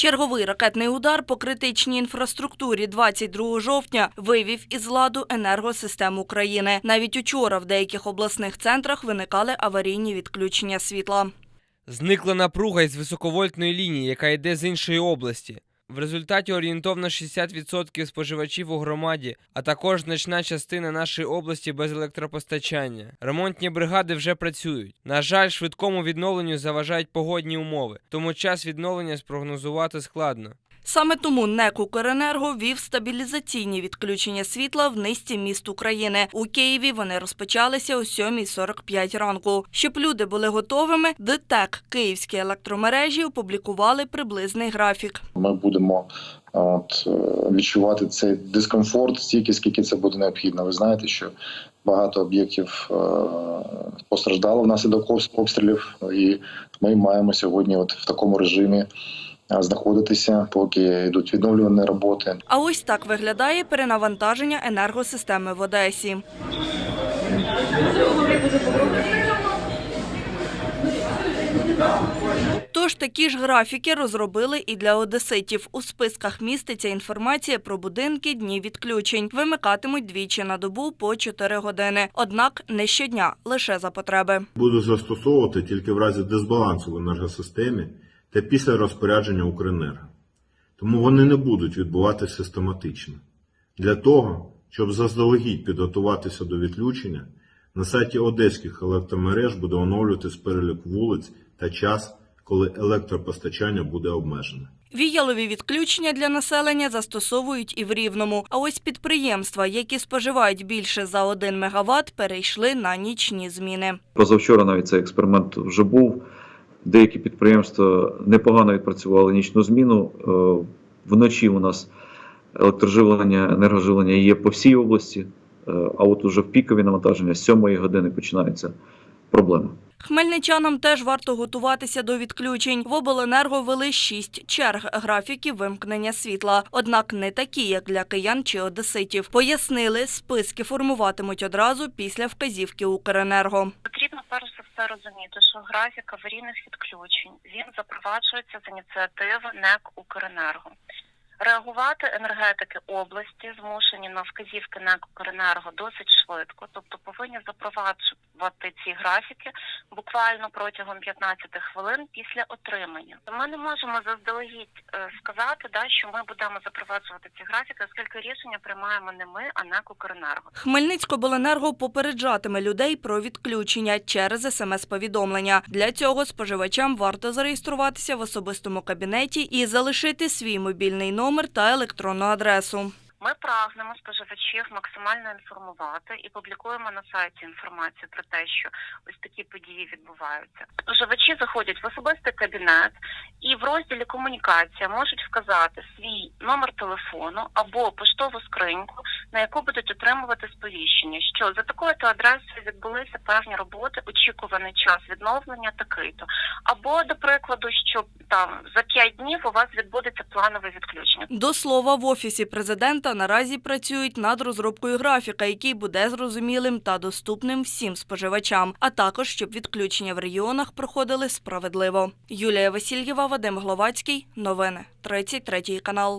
Черговий ракетний удар по критичній інфраструктурі 22 жовтня вивів із ладу енергосистему України. Навіть учора в деяких обласних центрах виникали аварійні відключення світла. Зникла напруга із високовольтної лінії, яка йде з іншої області. В результаті орієнтовно 60% споживачів у громаді, а також значна частина нашої області без електропостачання. Ремонтні бригади вже працюють. На жаль, швидкому відновленню заважають погодні умови, тому час відновлення спрогнозувати складно. Саме тому НЕК «Укренерго» вів стабілізаційні відключення світла в низці міст України. У Києві вони розпочалися о 7.45 ранку. Щоб люди були готовими, ДТЕК Київські електромережі опублікували приблизний графік. Ми будемо от, е, відчувати цей дискомфорт стільки, скільки це буде необхідно. Ви знаєте, що багато об'єктів е, постраждало внаслідок обстрілів, і ми маємо сьогодні, от в такому режимі, е, знаходитися, поки йдуть відновлювані роботи. А ось так виглядає перенавантаження енергосистеми в Одесі. Тож такі ж графіки розробили і для одеситів. У списках міститься інформація про будинки, дні відключень. Вимикатимуть двічі на добу по 4 години. Однак не щодня, лише за потреби. Буду застосовувати тільки в разі дисбалансу в енергосистемі та після розпорядження Укренерго. Тому вони не будуть відбуватися систематично. Для того, щоб заздалегідь підготуватися до відключення, на сайті одеських електромереж буде оновлюватись перелік вулиць та час, коли електропостачання буде обмежене. Віялові відключення для населення застосовують і в Рівному. А ось підприємства, які споживають більше за 1 МВт, перейшли на нічні зміни. Позавчора навіть цей експеримент вже був. Деякі підприємства непогано відпрацювали нічну зміну. Е, Вночі у нас електроживлення, енергоживлення є по всій області, е, а от уже в пікові навантаження з 7 години починається проблема. Хмельничанам теж варто готуватися до відключень. В обленерго вели шість черг графіків вимкнення світла. Однак не такі, як для киян чи одеситів. Пояснили, списки формуватимуть одразу після вказівки Укренерго. Все розуміти, що графік аварійних відключень він запроваджується з ініціативи НЕК Укренерго. Реагувати енергетики області змушені на вказівки НЕК Укренерго досить швидко, тобто повинні запроваджувати ці графіки буквально протягом 15 хвилин після отримання. Ми не можемо заздалегідь е, сказати, да, що ми будемо запроваджувати ці графіки, оскільки рішення приймаємо не ми, а НЕК Укренерго. Хмельницькобленерго попереджатиме людей про відключення через смс-повідомлення. Для цього споживачам варто зареєструватися в особистому кабінеті і залишити свій мобільний номер та електронну адресу. Ми прагнемо споживачів максимально інформувати і публікуємо на сайті інформацію про те, що ось такі події відбуваються. Споживачі заходять в особистий кабінет і в розділі комунікація можуть вказати свій номер телефону або поштову скриньку, на яку будуть отримувати сповіщення, що за такою-то адресою відбулися певні роботи, очікуваний час відновлення такий-то. Або, до прикладу, що там за 5 днів у вас відбудеться планове відключення. До слова, в офісі президента наразі працюють над розробкою графіка, який буде зрозумілим та доступним всім споживачам, а також щоб відключення в регіонах проходили справедливо. Юлія Васильєва, Вадим Гловацький. Новини 33 канал.